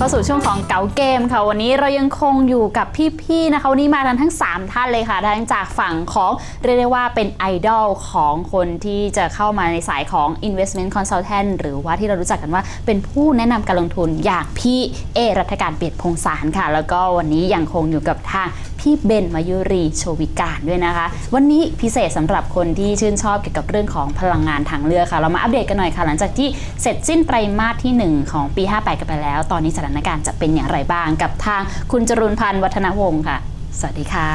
เข้าสู่ช่วงของเก๋าเกมค่ะ วันนี้เรายังคงอยู่กับพี่ๆนะคะวันนี้มากันทั้ง 3 ท่านเลยค่ะทั้งจากฝั่งของเรียกได้ว่าเป็นไอดอลของคนที่จะเข้ามาในสายของ investment consultant หรือว่าที่เรารู้จักกันว่าเป็นผู้แนะนำการลงทุนอย่างพี่เอรัฐการเปียดพงศารค่ะ แล้วก็วันนี้ยังคงอยู่กับทาง พี่เบนมายุรีโชวิการด้วยนะคะ วันนี้พิเศษสำหรับคนที่ชื่นชอบเกี่ยวกับเรื่องของพลังงานทางเลือกค่ะ เรามาอัปเดตกันหน่อยค่ะ หลังจากที่เสร็จสิ้นไตรมาสที่ 1 ของปี 58 กันไปแล้ว ตอนนี้สถานการณ์จะเป็นอย่างไรบ้างกับทางคุณจรุนพันธ์วัฒนวงศ์ค่ะ สวัสดีค่ะ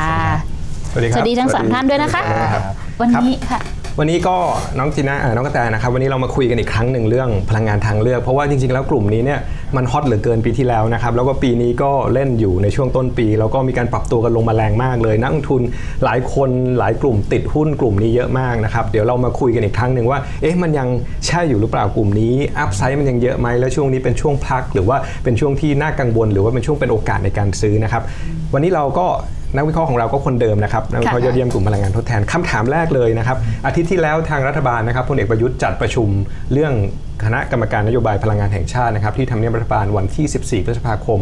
สวัสดีครับสวัสดีทั้งสามท่านด้วยนะคะสวัสดีครับวันครับนี้ค่ะ วันนี้ก็น้องจีน่าน้องกระแตนะครับวันนี้เรามาคุยกันอีกครั้งหนึ่งเรื่องพลังงานทางเลือก เพราะว่าจริงๆ แล้วกลุ่มนี้เนี่ยมันฮอตเหลือเกินปีที่แล้วนะครับแล้วก็ปีนี้ก็เล่นอยู่ในช่วงต้นปี แล้วก็มีการปรับตัวกันลงมาแรงมากเลย นักลงทุนหลายคนหลายกลุ่มติดหุ้นกลุ่มนี้เยอะมากนะครับเดี๋ยวเรามาคุยกันอีกครั้งหนึ่งว่าเอ๊ะมันยังใช่อยู่หรือเปล่ากลุ่มนี้อัพไซด์มันยังเยอะไหมแล้วช่วงนี้เป็นช่วงพัก หรือว่าเป็นช่วงที่น่ากังวล หรือว่าเป็นช่วงเป็นโอกาสในการซื้อนะครับวันนี้เราก็ นักวิเคราะห์ของเราก็คนเดิมนะครับนักวิเคราะห์ยอดเยี่ยมกลุ่มพลังงานทดแทนคำถามแรกเลยนะครับอาทิตย์ที่แล้วทางรัฐบาลนะครับพลเอกประยุทธ์จัดประชุมเรื่องคณะกรรมการนโยบายพลังงานแห่งชาตินะครับที่ทำเนียบรัฐบาลวันที่ 14 พฤษภาคม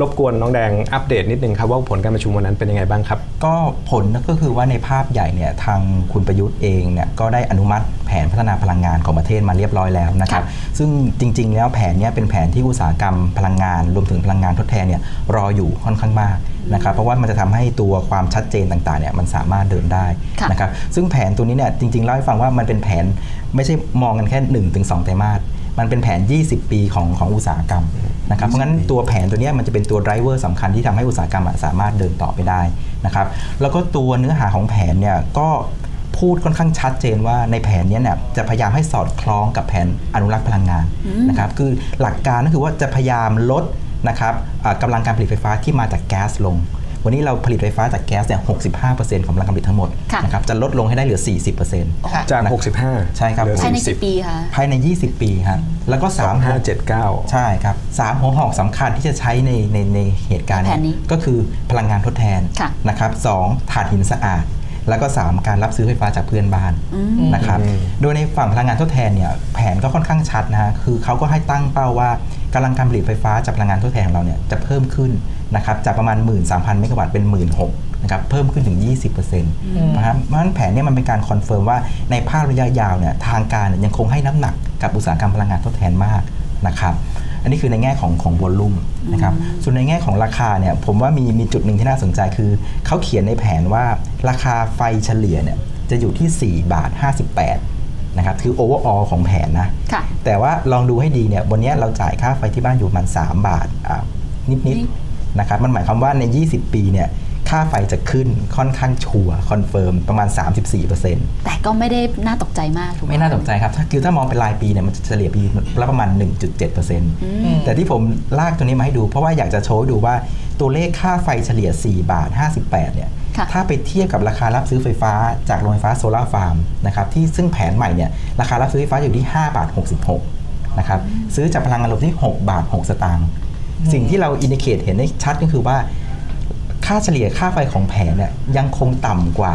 รบกวนน้องแดงอัปเดตนิดนึงครับว่าผลการประชุมวันนั้นเป็นยังไงบ้างครับ ก็ผลก็คือว่าในภาพใหญ่เนี่ยทางคุณประยุทธ์เองเนี่ยก็ได้อนุมัติแผนพัฒนาพลังงานของประเทศมาเรียบร้อยแล้วนะครับ ซึ่งจริง ๆ แล้วแผนเนี้เป็นแผนที่อุตสาหกรรมพลังงาน รวมถึงพลังงานทดแทนเนี่ยรออยู่ค่อนข้างมากนะครับเพราะว่ามันจะทำให้ตัวความชัดเจนต่างๆเนี่ยมันสามารถเดินได้ค่ะนะครับซึ่งแผนตัวนี้เนี่ยจริงๆเล่าให้ฟังว่ามันเป็นแผนไม่ใช่มองกันแค่1นถึงสไตรมาส มันเป็นแผน 20 ปีของของอุตสาหกรรมนะครับเพราะงั้นตัวแผนตัวเนี้ยมันจะเป็นตัวไดรเวอร์สำคัญที่ทำให้อุตสาหกรรมอะสามารถเดินต่อไปได้นะครับแล้วก็ตัวเนื้อหาของแผนเนี่ยก็พูดค่อนข้างชัดเจนว่าในแผนเนี้ยเนี่ยจะพยายามให้สอดคล้องกับแผนอนุรักษ์พลังงานนะครับคือหลักการก็คือว่าจะพยายามลดนะครับอ่ากำลังการผลิตไฟฟ้าที่มาจากแก๊สลง วันนี้เราผลิตไฟฟ้าจากแก๊สเนี่ย65%ของกำลังการผลิตทั้งหมดค่ะนะครับจะลดลงให้ได้เหลือ 40%ค่ะจากนะ65 ใช่ครับเหลือภายใน40กี่ปีคะภายใน 20 ปีครับแล้วก็3 2579 ใช่ครับสามหัวหอกสำคัญที่จะใช้ในในในเหตุการณ์แผนนี้เยก็คือพลังงานทดแทนค่ะนะครับสองถ่านหินสะอาด แล้วก็ 3 การรับซื้อไฟฟ้าจากเพื่อนบ้านนะครับอืมโดยในฝั่งพลังงานทดแทนเนี่ยแผนก็ค่อนข้างชัดนะฮะคือเขาก็ให้ตั้งเป้าว่ากำลังการผลิตไฟฟ้าจากพลังงานทดแทนของเราเนี่ยจะเพิ่มขึ้นนะครับจากประมาณ 13,000เมกะวัตต์เป็น 16,000นะครับเพิ่มขึ้นถึง 20%นะครับเพราะฉะนั้นแผนเนี่ยมันเป็นการคอนเฟิร์มว่าในภาพระยะยาวเนี่ยทางการเนี่ยยังคงให้น้ำหนักกับอุตสาหกรรมพลังงานทดแทนมากนะครับ อันนี้คือในแง่ของของวอลลุ่มนะครับส่วนในแง่ของราคาเนี่ยผมว่ามีมีจุดหนึ่งที่น่าสนใจคือเขาเขียนในแผนว่าราคาไฟเฉลี่ยเนี่ยจะอยู่ที่ 4 บาท 58นะครับคือโอเวอร์ออของแผนนะค่ะแต่ว่าลองดูให้ดีเนี่ยวันนี้เราจ่ายค่าไฟที่บ้านอยู่ประมัน 3 บาทอ่านิดนิดๆนะครับมันหมายความว่าใน 20 ปีเนี่ย ค่าไฟจะขึ้นค่อนข้างชัวร์คอนเฟิร์มประมาณ 34%แต่ก็ไม่ได้น่าตกใจมากถูกไหมไม่น่าตกใจครับ ถ้าคือถ้ามองเป็นรายปีเนี่ยมันจะเฉลี่ยปีละประมาณ 1.7%แต่ที่ผมลากตัวนี้มาให้ดู เพราะว่าอยากจะโชว์ให้ดูว่าตัวเลขค่าไฟเฉลี่ย 4 บาท 58 เนี่ยค่ะถ้าไปเทียบกับราคารับซื้อไฟฟ้าจากโรงไฟฟ้าโซลาร์ฟาร์มนะครับที่ซึ่งแผนใหม่เนี่ยราคารับซื้อไฟฟ้าอยู่ที่ 5 บาท 66 นะครับซื้อจากพลังงานลมที่ 6 บาท 6 สตางค์สิ่งที่เราอินดิเคตเห็นได้ชัดก็คือว่า ค่าเฉลี่ยค่าไฟของแผนเนี่ยยังคงต่ำกว่า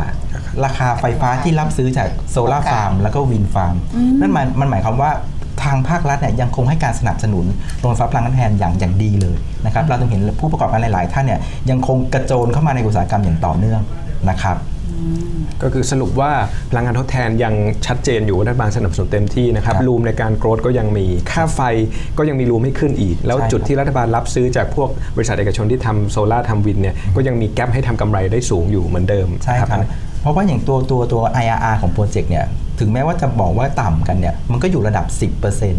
ราคาไฟฟ้าที่รับซื้อจากโซลาร์ฟาร์มแล้วก็วินฟาร์มนั่นมันมันหมายความว่าทางภาครัฐเนี่ยยังคงให้การสนับสนุนโรงไฟฟ้าพลังงานแทนอย่างอย่างดีเลยนะครับเราจะเห็นผู้ประกอบการหลาย ๆ ท่านเนี่ยยังคงกระโจนเข้ามาในอุตสาหกรรมอย่างต่อเนื่องนะครับ ก็คือสรุปว่าพลังงานทดแทนยังชัดเจนอยู่ว่ารัฐบาลสนับสนุนเต็มที่นะครับครับรูมในการโกรธก็ยังมีค่าไฟก็ยังมีรูมให้ขึ้นอีก แล้วใช่จุดครับที่รัฐบาลรับซื้อจากพวกบริษัทเอกชนที่ทำโซลาร์ทำวินเนี่ยก็ยังมีแกลบให้ทำกำไรได้สูงอยู่เหมือนเดิมใช่ครับเพราะว่าอย่างตัวตัวตัว IRR ของโปรเจกต์เนี่ยถึงแม้ว่าจะบอกว่าต่ำกันเนี่ยมันก็อยู่ระดับ 10%น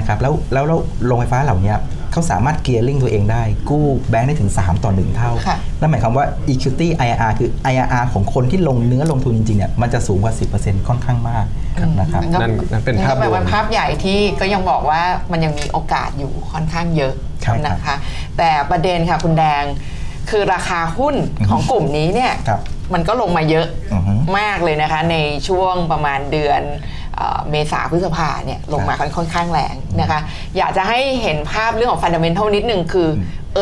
ะครับแล้วแล้วแล้วโรงไฟฟ้าเหล่านี้ เขาสามารถเกียร์ลิงตัวเองได้ กู้แบงค์ได้ถึง 3 ต่อ 1 เท่าค่ะนั่นหมายความว่า equity IRR คือ IRR ของคนที่ลงเนื้อลงทุนจริงๆเนี่ยมันจะสูงกว่า 10%ค่อนข้างมากนะครับก็นั่นนั่นเป็นภาพก็แปลรวว่ามภาพใหญ่ที่ก็ยังบอกว่ามันยังมีโอกาสอยู่ค่อนข้างเยอะครับนะคะ แต่ประเด็นค่ะคุณแดงคือราคาหุ้นของกลุ่มนี้เนี่ยครับ มันก็ลงมาเยอะอือฮึมากเลยนะคะ ในช่วงประมาณเดือนเอ่อเมษาพฤษภาเนี่ยลงมาค่อนข้างแรงนะคะ อยากจะให้เห็นภาพเรื่องของฟันเดเมนทัลนิดนึงคือ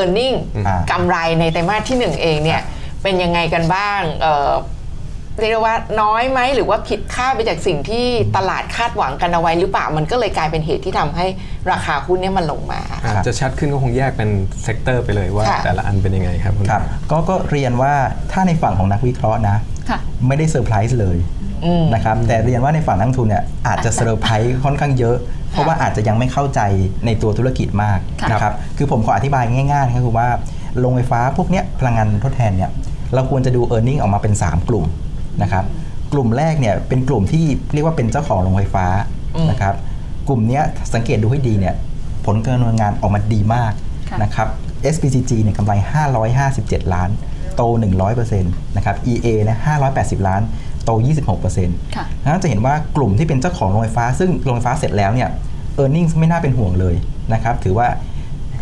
e a r n i n g อ่ากำไรในไตรมาสที่ 1 เองเนี่ยเป็นยังไงกันบ้าง เอ่อเรียกได้ว่าน้อยไหมหรือว่าผิดคาดไปจากสิ่งที่ตลาดคาดหวังกันเอาไว้หรือเปล่ามันก็เลยกลายเป็นเหตุที่ทำให้ราคาหุ้นเนี่ยมันลงมาอาจจะชัดขึ้นก็คงแยกเป็นเซกเตอร์ไปเลยว่าค่ะแต่ละอันเป็นยังไงครับคุณครับก็ก็เรียนว่าถ้าในฝั่งของนักวิเคราะห์นะค่ะไม่ได้เซอร์ไพรส์เลยอืมนะครับแต่เรียนว่าในฝั่งนักลงทุนเนี่ยอาจจะเซอร์ไพรส์ค่อนข้างเยอะ เพราะว่าอาจจะยังไม่เข้าใจในตัวธุรกิจมากค่ะนะครับคือผมขออธิบายง่ายๆนะครับคือว่าโรงไฟฟ้าพวกเนี้ยพลังงานทดแทนเนี่ยเราควรจะดู e a r n i n g ออกมาเป็น 3 กลุ่ม นะครับกลุ่มแรกเนี่ยเป็นกลุ่มที่เรียกว่าเป็นเจ้าของโรงไฟฟ้าอืมนะครับกลุ่มเนี้ยสังเกตดูให้ดีเนี่ยผลการดำเนินงานออกมาดีมากค่ะนะครับ SPCG เนี่ยกำไร 557 ล้าน โต 100%นะครับ EA นะ580 ล้าน โต 26%ค่ะนั้นจะเห็นว่ากลุ่มที่เป็นเจ้าของโรงไฟฟ้า ซึ่งโรงไฟฟ้าเสร็จแล้วเนี่ย e a r n i n g ไม่น่าเป็นห่วงเลยนะครับ ถือว่า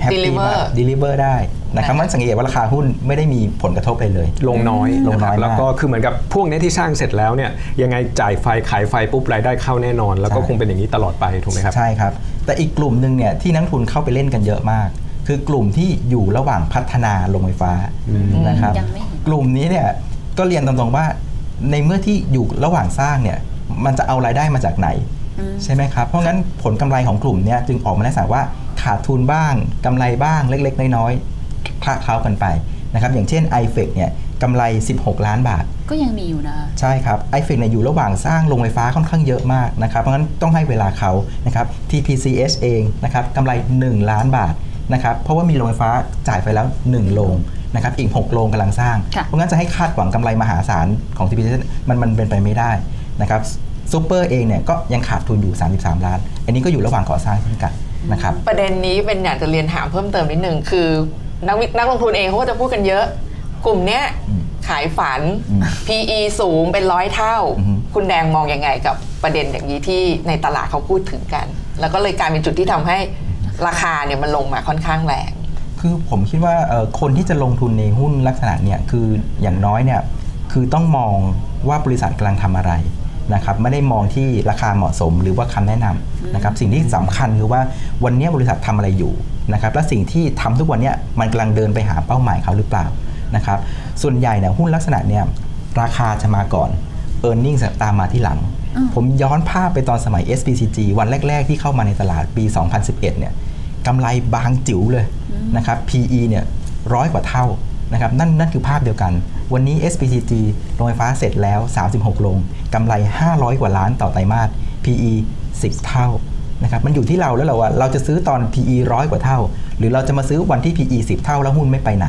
happy Deliver มาก deliver ได้ นะครับนะคะมันสังเกตว่าราคาหุ้นไม่ได้มีผลกระทบอะไรเลย ลงน้อยลงน้อยะครับแล้วก็มากคือเหมือนกับพวกเนี้ยที่สร้างเสร็จแล้วเนี่ยยังไงจ่ายไฟขายไฟปุ๊บรายได้เข้าแน่นอน แล้วก็ใช่คงเป็นอย่างนี้ตลอดไปถูกไหมครับใช่ครับ แต่อีกกลุ่มหนึ่งเนี่ยที่นักลงทุนเข้าไปเล่นกันเยอะมาก คือกลุ่มที่อยู่ระหว่างพัฒนาโรงไฟฟ้านะครับยังไม่เห็นกลุ่มนี้เนี่ยก็เรียนตรงๆว่าในเมื่อที่อยู่ระหว่างสร้างเนี่ยมันจะเอารายได้มาจากไหนอืมใช่ไหมครับ เพราะงั้นผลกำไรของกลุ่มเนี้จึงออกมาในลักษณะว่าขาดทุนบ้างกำไรบ้างเล็ก ๆ น้อยๆ คละเคล้ากันไปนะครับอย่างเช่น i f e c เนี่ยกำไร 16 ล้านบาท ก็ยังมีอยู่นะ ใช่ครับ i f e c เนี่ยอยู่ระหว่างสร้างโรงไฟฟ้าค่อนข้างเยอะมากนะครับ เพราะงั้นต้องให้เวลาเขานะครับ TPCH เองนะครับกำไร 1 ล้านบาทนะครับเพราะว่ามีโรงไฟฟ้าจ่ายไปแล้ว 1 โรงนะครับอีก 6 โรงกำลังสร้างค่ะเพราะงั้นจะให้คาดหวังกำไรมหาศาลของ TPCH มันมันเป็นไปไม่ได้นะครับซูเปอร์เองเนี่ยก็ยังขาดทุนอยู่ 33 ล้าน อันนี้ก็อยู่ระหว่างก่อสร้างเช่นกันนะครับประเด็นนี้เป็นอยากจะเรียนถามเพิ่มเติมนิดนึงคือ นักวินักลงทุนเองเขาก็จะพูดกันเยอะ กลุ่มเนี้ยอืมขายฝันอืม PE สูงเป็นร้อยเท่าอือฮึคุณแดงมองยังไงกับประเด็นอย่างนี้ที่ในตลาดเขาพูดถึงกัน แล้วก็เลยกลายเป็นจุดที่ทำให้ราคาเนี่ยมันลงมาค่อนข้างแรงคือผมคิดว่าเอ่อคนที่จะลงทุนในหุ้นลักษณะเนี่ยคืออย่างน้อยเนี่ยคือต้องมองว่าบริษัทกำลังทำอะไรนะครับไม่ได้มองที่ราคาเหมาะสมหรือว่าคำแนะนำนะครับสิ่งที่สำคัญคือว่าวันนี้บริษัททำอะไรอยู่ นะครับและสิ่งที่ทำทุกวันเนี้มันกำลังเดินไปหาเป้าหมายเขาหรือเปล่านะครับส่วนใหญ่เนี่ยหุ้นลักษณะเนี่ยราคาจะมาก่อน e a r n i n g ตามมาที่หลังอืมผมย้อนภาพไปตอนสมัย SPCG วันแรก ๆ ที่เข้ามาในตลาดปี 2011 เนี่ยกำไรบางจิ๋วเลยนะครับ PE เนี่ยร้อยกว่าเท่านะครับนั่นนั่นคือภาพเดียวกัน วันนี้ SPCG โรงไฟฟ้าเสร็จแล้ว 36 โรงกำไร 500 กว่าล้านต่อไตรมาส PE 10 เท่า นะครับมันอยู่ที่เราแล้วเราว่าเราจะซื้อตอน PE ร้อยกว่าเท่า หรือเราจะมาซื้อวันที่ PE 10 เท่าแล้วหุ้นไม่ไปไหน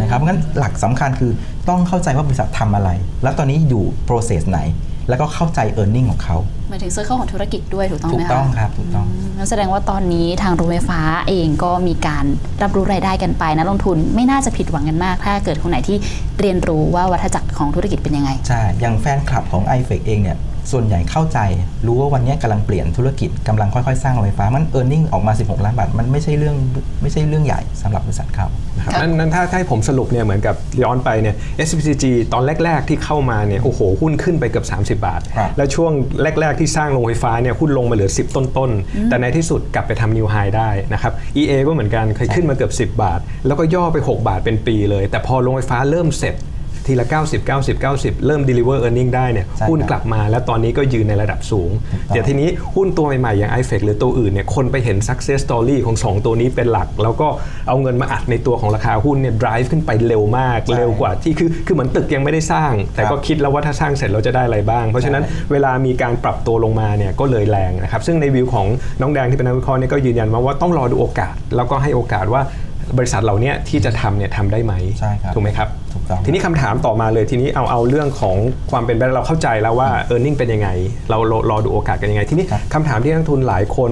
นะครับงั้นหลักสำคัญคือต้องเข้าใจว่าบริษัททำอะไร แล้วตอนนี้อยู่ process ไหน แล้วก็เข้าใจ e a r n i n g ของเขา หมายถึงเซอร์เคิลของธุรกิจด้วยถูกต้องถูไหมกคะต้องครับถูกต้องงั้นแสดงว่าตอนนี้ทางโรงไฟฟ้าเองก็มีการรับรู้รายได้กันไปนะลงทุนไม่น่าจะผิดหวังกันมาก ถ้าเกิดคนไหนที่เรียนรู้ว่าวัฏจักรของธุรกิจเป็นยังไงใช่อย่างแฟนคลับของ i f e c เองเนี่ยส่วนใหญ่เข้าใจรู้ว่าวันนี้กำลังเปลี่ยนธุรกิจกำลังค่อยๆ สร้างโรงไฟฟ้ามัน e a r n i n g ออกมา 16 ล้านบาท มันไม่ใช่เรื่องไม่ใช่เรื่องใหญ่สำหรับบริษัทเขาครับนั้นนั้นถ้าถ้าให้ผมสรุปเนี่ยเหมือนกับย้อนไปเนี่ย SPCG ตอนแรก ๆ ที่เข้ามาเนี่ยโอ้โหหุ้นขึ้นไปเกือบ 30 บาทครับแล้วช่วงแรก ๆที่สร้างโรงไฟฟ้าเนี่ยหุ้นลงมาเหลือ 10 ต้นๆ แต่ในที่สุดกลับไปทำนิวไฮได้นะครับ EA ก็เหมือนกันเคยขึ้นมาเกือบ 10 บาท แล้วก็ย่อไป 6 บาทเป็นปีเลย แต่พอโรงไฟฟ้าเริ่มเสร็จ ทีละ 90 90 90 เริ่ม deliver earning ได้เนี่ยใช่ครับหุ้นกลับมาแล้วตอนนี้ก็ยืนในระดับสูงถูกต้องเดี๋ยวทีนี้หุ้นตัวใหม่ๆ อย่าง i f e c หรือตัวอื่นเนี่ยคนไปเห็น success story ของ 2 ตัวนี้เป็นหลัก แล้วก็เอาเงินมาอัดในตัวของราคาหุ้นเนี่ย drive ขึ้นไปเร็วมากใช่เร็วกว่าที่คือคือเหมือนตึกยังไม่ได้สร้าง แต่ครับก็คิดแล้วว่าถ้าสร้างเสร็จเราจะได้อะไรบ้าง เพราะฉะนั้นใช่เวลามีการปรับตัวลงมาเนี่ยก็เลยแรงนะครับซึ่งในวิวของน้องแดงที่เป็นนักวิเคราะห์เนี่ยก็ยืนยันมาว่าต้องรอดูโอกาส แล้วก็ให้โอกาสว่า บริษัทเหล่านี้ที่จะทำเนี่ยทำได้ไหมใช่ครับถูกไหมครับถูกต้องทีนี้คำถามต่อมาเลยทีนี้เอาเอาเรื่องของความเป็นไปได้เราเข้าใจแล้วว่า e a r n i n g เป็นยังไง เรารอรอดูโอกาสกันยังไง ทีนี้ครับคำถามที่นักลงทุนหลายคน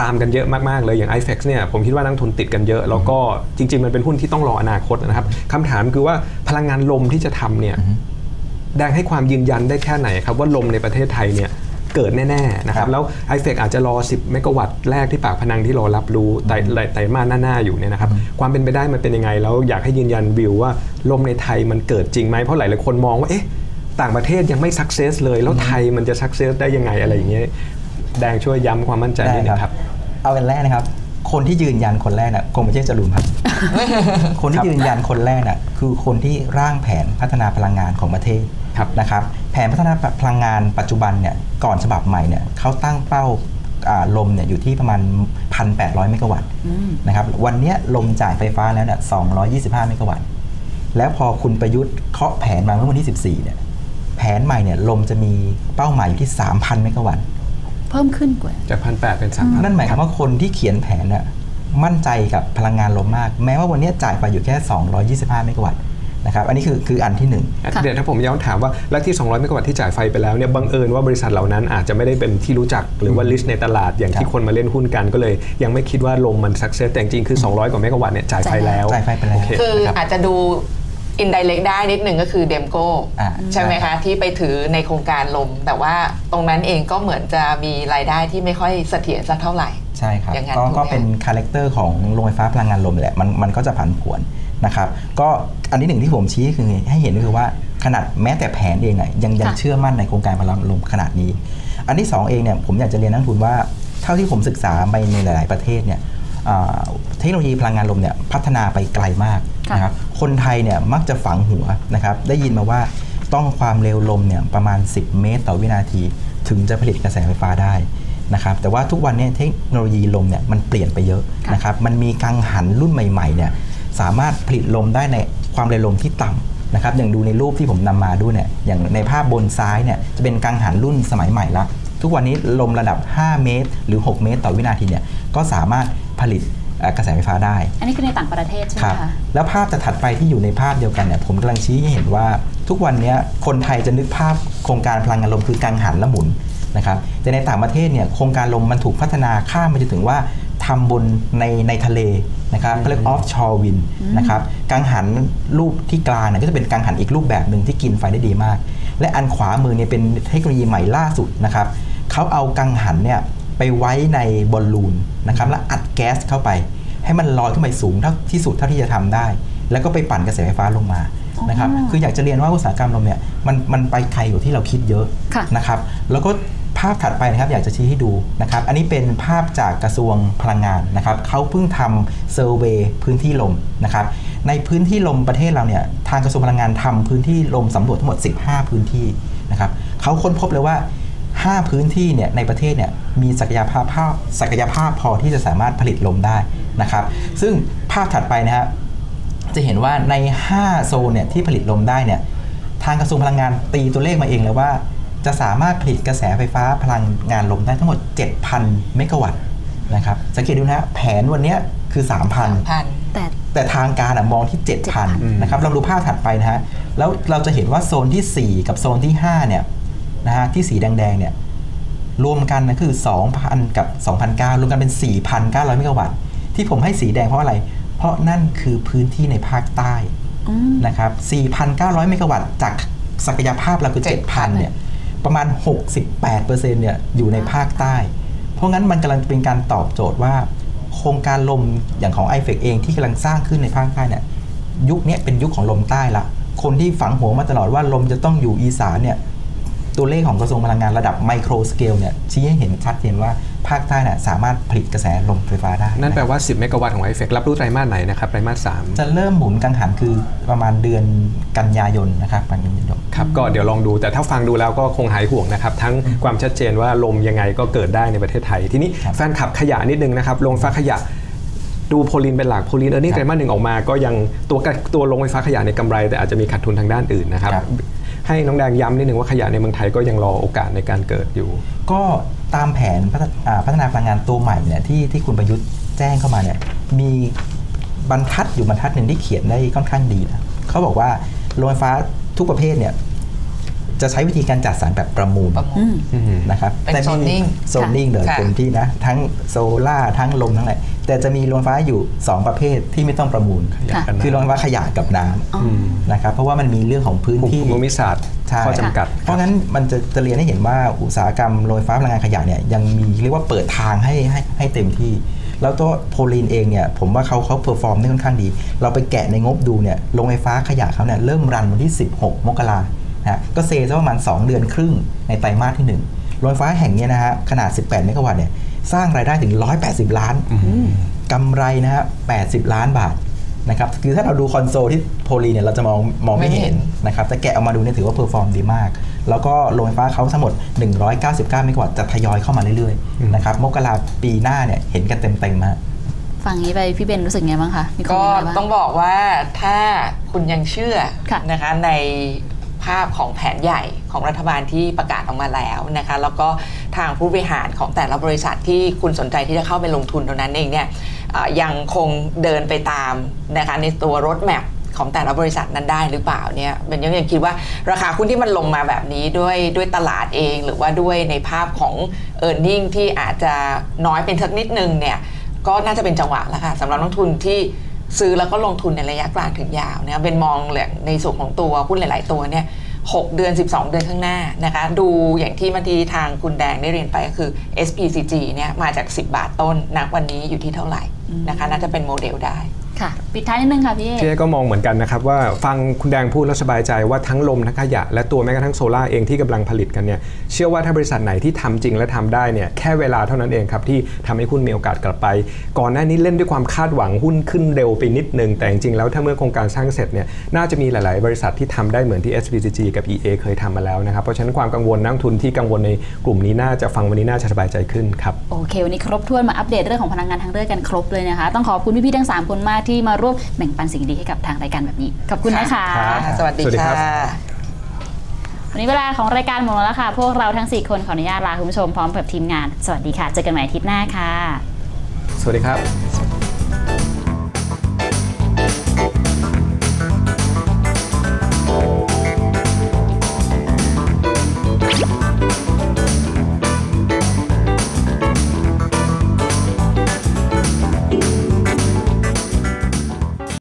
ตามกันเยอะมาก ๆ เลยอย่าง i f e x เนี่ยผมคิดว่านักลงทุนติดกันเยอะ แล้วก็จริง ๆ มันเป็นหุ้นที่ต้องรออนาคตนะครับคำถามคือว่าพลังงานลมที่จะทำเนี่ยแดงให้ความยืนยันได้แค่ไหนครับว่าลมในประเทศไทยเนี่ย เกิดแน่ๆนะคครัรับบแล้ว i f e c อาจจะรอ 10 เมกะวัตต์แรกที่ปากพนังที่รอรับรู้ไตรไตรมาสหน้าๆอยู่เนี่ยนะครับความเป็นไปได้มันเป็นยังไง แล้วอยากให้ยืนยันวิวว่าลมในไทยมันเกิดจริงไหมเพราะหลายๆคนมองว่าเอ๊ะต่างประเทศยังไม่สักเซสเลย แล้วไทยมันจะสักเซสได้ยังไงอะไรอย่างเงี้ยแดงช่วยย้ำความมั่นใจนิดนึงครับ เอากันแรกนะครับ คนที่ยืนยันคนแรกน่ะคงไม่ใช่จรูนครับ คนที่ยืนยันคนแรกน่ะคือคนที่ร่างแผนพัฒนาพลังงานของประเทศครับนะครับแผ นพัฒนาพลังงานปัจจุบันเนี่ยก่อนฉบับใหม่เนี่ยเขาตั้งเป้าอ่าลมเนี่ยอยู่ที่ประมาณ 1,800 เมกะวัตต์นะครับวันเนี้ยลมจ่ายไฟฟ้าแล้วเนี่ย225 เมกะวัตต์ แล้วพอคุณประยุทธ์เคาะแผนมาเมื่อวันที่ 14 เนี่ยแผนใหม่เนี่ยลมจะมีเป้าหมายอยู่ที่ 3,000 เมกะวัตต์ เพิ่มขึ้นกว่า จากพันแปดเป็นสามพันนั่นหมายความว่าคนที่เขียนแผนน่ะมั่นใจกับพลังงานลมมาก แม้ว่าวันนี้จ่ายไปอยู่แค่ 225 เมกะวัตต์ นะครับอันนี้คือคืออันที่หนึ่งค่ะเดี๋ยวถ้าผมย้อนถามว่าแล้วที่ 200 เมกะวัตต์ที่จ่ายไฟไปแล้วเนี่ยบังเอิญว่าบริษัทเหล่านั้นอาจจะไม่ได้เป็นที่รู้จักหรือว่าลิสต์ในตลาดอย่างที่ครับคนมาเล่นหุ้นกันก็เลย ยังไม่คิดว่าลมมันสักเซสแต่จริงๆคือ 200 กว่าเมกะวัตต์เนี่ยจ่ายไฟแล้วจ่ายไฟไปแล้วโอเคคือนะครับอาจจะดู indirect ได้นิดหนึ่งก็คือเดมโก้อ่าใช่ไหมคะ ที่ไปถือในโครงการลม แต่ว่าตรงนั้นเองก็เหมือนจะมีรายได้ที่ไม่ค่อยเสถียรสักเท่าไหร่ ใช่ครับอย่างนั้นก็ถูกไหมก็เป็นคาแรคเตอร์ของโรงไฟฟ้าพลังงานลมแหละมันมันก็จะผันผวน นะครับก็อันที่หนึ่งที่ผมชี้คือให้เห็นก็คือว่าขนาดแม้แต่แผนเองเนี่ยยังยังค่ะเชื่อมั่นในโครงการพลังงานลมขนาดนี้ อันที่สองเองเนี่ยผมอยากจะเรียนนักลงทุนว่าเท่าที่ผมศึกษาไปในหลาย ๆ ประเทศเนี่ยอ่าเทคโนโลยีพลังงานลมเนี่ยพัฒนาไปไกลมากค่ะนะครับคนไทยเนี่ยมักจะฝังหัวนะครับได้ยินมาว่าต้องความเร็วลมเนี่ยประมาณ 10 เมตร ต่อวินาที ถึงจะผลิตกระแสไฟฟ้าได้นะครับแต่ว่าทุกวันเนี้เทคโนโลยีลมเนี่ยมันเปลี่ยนไปเยอะค่ะนะครับมันมีกังหันรุ่นใหม่ๆเนี่ย สามารถผลิตลมได้ในความเร็วลมที่ต่ำนะครับอย่างดูในรูปที่ผมนำมาด้วยเนี่ยอย่างในภาพบนซ้ายเนี่ยจะเป็นกังหันรุ่นสมัยใหม่ละทุกวันนี้ลมระดับ 5 เมตร หรือ 6 เมตร ต่อวินาทีเนี่ยก็สามารถผลิตเอ่อกระแสไฟฟ้าได้ อันนี้คือในต่างประเทศใช่ไหคมรับคะแล้วภาพจะถัดไปที่อยู่ในภาพเดียวกันเนี่ยผมกำลังชี้ให้เห็นว่า ทุกวันเนี้ยคนไทยจะนึกภาพโครงการพลังงานลมคือกังหันและหมุนนะครับแต่ในต่างประเทศเนี่ยโครงการลมมันถูกพัฒนาข้ามไปจนถึงว่าทำบนในในทะเล นะครับเขาเรียก offshore wind นะครับกังหันรูปที่กลางเนี่ยก็จะเป็นกังหันอีกรูปแบบหนึ่งที่กินไฟได้ดีมาก และอันขวามือเนี่ยเป็นเทคโนโลยีใหม่ล่าสุดนะครับเขาเอากังหันเนี่ยไปไว้ในบอลลูนนะครับแล้วอัดแก๊สเข้าไป ให้มันลอยขึ้นไปสูงเท่าที่สุดเท่าที่จะทำได้ แล้วก็ไปปั่นกระแสไฟฟ้าลงมานะครับอ๋อคืออยากจะเรียนว่าอุตสาหกรรมลมเนี่ยมันมันไปไกลกว่าที่เราคิดเยอะค่ะนะครับแล้วก็ ภาพถัดไปนะครับอยากจะชี้ให้ดูนะครับ อันนี้เป็นภาพจากกระทรวงพลังงานนะครับเขาเพิ่งทำเซอร์เวย์พื้นที่ลมนะครับ ในพื้นที่ลมประเทศเราเนี่ยทางกระทรวงพลังงานทำพื้นที่ลมสำรวจทั้งหมด 15 พื้นที่นะครับเขาค้นพบเลยว่า 5 พื้นที่เนี่ยในประเทศเนี่ยมีศักยภาพภาพศักยภาพพอที่จะสามารถผลิตลมได้นะครับ ซึ่งภาพถัดไปนะครับจะเห็นว่าใน 5 โซนเนี่ยที่ผลิตลมได้เนี่ยทางกระทรวงพลังงานตีตัวเลขมาเองเลยว่า จะสามารถผลิตกระแสไฟฟ้าพลังงานลมได้ทั้งหมด 7,000 เมกะวัตต์นะครับสังเกตดูนะฮะแผนวันเนี้ยคือ 3,000พันแต่แต่ทางการอะมองที่ 7,000นะครับลองดูภาพถัดไปนะฮะแล้วเราจะเห็นว่าโซนทีสี่ 4 กับโซนที่5เนี่ยนะฮะที่สีแดงๆเนี่ยรวมกันนะคือ 2,000 กับ 2,900 รวมกันเป็น 4,900 เมกะวัตต์ ที่ผมให้สีแดงเพราะอะไร เพราะนั่นคือพื้นที่ในภาคใต้อืมนะครับ 4,900 เมกะวัตต์จากศักยภาพเราคือ 7,000 เนี่ย ประมาณ 68%เนี่ยอยู่ในภาคใต้ เพราะงั้นมันกำลังเป็นการตอบโจทย์ว่า โครงการลมอย่างของ i f e c เองที่กำลังสร้างขึ้นในภาคใต้เนี่ยยุคนี้เป็นยุคของลมใต้ละ คนที่ฝังหัวมาตลอดว่าลมจะต้องอยู่อีสานเนี่ยตัวเลขของกระทรวงพลังงานระดับไมโครสเกลเนี่ยชี้ให้เห็นชัดเจนว่า ภาคใต้เนี่ยสามารถผลิตกระแสลมไฟฟ้าได้ นั่นแปละครับว่า 10 เมกะวัตต์ของไอเฟกรับรู้ไตรมาสไหนนะครับไตรมาสสามจะเริ่มหมุนกังหันคือประมาณเดือนกันยายนนะครับกันยายนครับก็เดี๋ยวลองดูแต่ถ้าฟังดูแล้วก็คงหายห่วงนะครับ ทั้งความชัดเจนว่าลมยังไงก็เกิดได้ในประเทศไทย ทีนี้ครับแฟนขับขยะนิดนึงนะครับโรงไฟฟ้าขยะดูโพลินเป็นหลักโพลินเออร์เน็งครับไตรมาสหนึ่งออกมา ก็ยังตัวกตัวโรงไฟฟ้าขยะในยกำไร แต่อาจจะมีขาดทุนทางด้านอื่นนะครับครับ ให้น้องแดงย้ำนิดหนึ่งว่าขยะในเมืองไทยก็ยังรอโอกาสในการเกิดอยู่ ก็ตามแผนพพัฒนาพลังงานตัวใหม่เนี่ยที่ที่คุณประยุทธ์แจ้งเข้ามาเนี่ยมีบรรทัดอยู่บรรทัดหนึ่งที่เขียนได้ค่อนข้างดีนะเขาบอกว่าโรงไฟฟ้าทุกประเภทเนี่ย จะใช้วิธีการจัดสรรแบบประมูลประมูลอืมอืมนะครับเป็นแต่มี zoning โซนนิ่งเลยค่ะ เต็มที่นะ ทั้งโซล่าร์ทั้งลมทั้งอะไรแต่จะมีโรงไฟฟ้าอยู่ 2 ประเภทที่ไม่ต้องประมูลขยะกับน้ำคือโรงไฟฟ้าขยะกับน้อ๋อำนะครับเพราะว่ามันมีเรื่องของพื้นภูที่มิศาสตร์ใช่ข้อจำกัด เพราะงั้นมันจะจะเรียนให้เห็นว่าอุตสาหกรรมโรงไฟฟ้าพลังงานขยะเนี่ยยังมีเรียกว่าเปิดทางให้ให้ให้เต็มที่ แล้วตัวโพลีนเองเนี่ยผมว่าเขาเขาเพอร์ฟอร์มได้ค่อนข้างดี เราไปแกะในงบดูเนี่ยโรงไฟฟ้าขยะเขาเนี่ยเริ่มรันวันที่ 16 มกรา นะฮะก็เซซะประมาณ 2 เดือนครึ่งในไตรมาสที่ 1 โรงไฟฟ้าแห่งเนี้นะฮะขนาด 18 เมกะวัตต์เนี่ยสร้างรายได้ถึง 180 ล้านกำไรนะฮะ80 ล้านบาทนะครับคือถ้าเราดูคอนโซลที่โพลีเนี่ยเราจะมองมองไม่ไม่เห็เห็นนนะครับแต่แกะออกมาดูเนี่ยถือว่าเพอร์ฟอร์มดีมาก แล้วก็โรงไฟฟ้าเขาทั้งหมด 199 เมกะวัตต์จะทยอยเข้ามาเรื่อยๆนะครับมกราปีหน้าเนี่ยเห็นกันเต็มๆฮะฟังนี้ไปพี่เบนรู้สึกไงบ้างคะมีคอมก็เมนต์อะไรบ้างต้องบอกว่าถ้าคุณยังเชื่อค่ะนะคะใน ภาพของแผนใหญ่ของรัฐบาลที่ประกาศออกมาแล้วนะคะ แล้วก็ทางผู้บริหารของแต่ละบริษัทที่คุณสนใจที่จะเข้าไปลงทุนตรงนั้นเองเนี่ยยังคงเดินไปตามนะคะในตัวรถแมพของแต่ละบริษัทนั้นได้หรือเปล่าเนี่ยเป็นยังยังคิดว่าราคาหุ้นที่มันลงมาแบบนี้ด้วยด้วยตลาดเองหรือว่าด้วยในภาพของ e a r n i n g ที่อาจจะน้อยเป็นสักนิดนึงเนี่ยก็น่าจะเป็นจังหวะแล้วค่ะสำหรับนักทุนที่ ซื้อแล้วก็ลงทุนในระยะกลางถึงยาวนะเป็นมองเหลืองในส่วนของตัวหุ้นหลาย ๆ ตัวเนี่ย6 เดือน 12 เดือนข้างหน้านะคะดูอย่างที่มาทีทางคุณแดงได้เรียนไปก็คือ SPCG เนี่ยมาจาก 10 บาทต้นนักวันนี้อยู่ที่เท่าไหร่นะคะน่าจะเป็นโมเดลได้ ค่ะปิดท้ายนิดนึงค่ะพี่เอพี่เอก็มองเหมือนกันนะครับว่าฟังคุณแดงพูดแล้วสบายใจว่าทั้งลมทั้งขยะ และตัวแม้กระทั่งโซล่าร์เองที่กำลังผลิตกันเนี่ยเชื่อว่าถ้าบริษัทไหนที่ทำจริงและทำได้เนี่ยแค่เวลาเท่านั้นเองครับที่ทำให้หุ้นมีโอกาสกลับไป ก่อนหน้านี้เล่นด้วยความคาดหวังหุ้นขึ้นเร็วไปนิดนึงแต่จริงๆแล้วถ้าเมื่อโครงการสร้างเสร็จเนี่ยน่าจะมีหลาย ๆ บริษัทที่ทำได้เหมือนที่ SPCG กับ EA เคยทำมาแล้วนะครับเพราะฉะนั้นความกังวลนักลงทุนที่กังวลในกลุ่มนี้น่าจะฟังวันนี้น่าจะสบายใจขึ้นครับโอเควันนี้ครบถ้วนมาอัปเดตเรื่องของพลังงานทางเลือกกันครบเลยนะคะต้องขอบคุณพี่ๆทั้ง 3 คนมากที่มาร่วมแบ่งปันสิ่งดีให้กับทางรายการแบบนี้ ขอบคุณนะคะครับสวัสดีสวัสดีครัค่ะบวันนี้เวลาของรายการหมดแล้วค่ะ พวกเราทั้ง 4 คนขออนุญาตลาคุณผู้ชมพร้อมกับทีมงาน สวัสดีค่ะ เจอกันใหม่อาทิตย์หน้าค่ะ สวัสดีครับ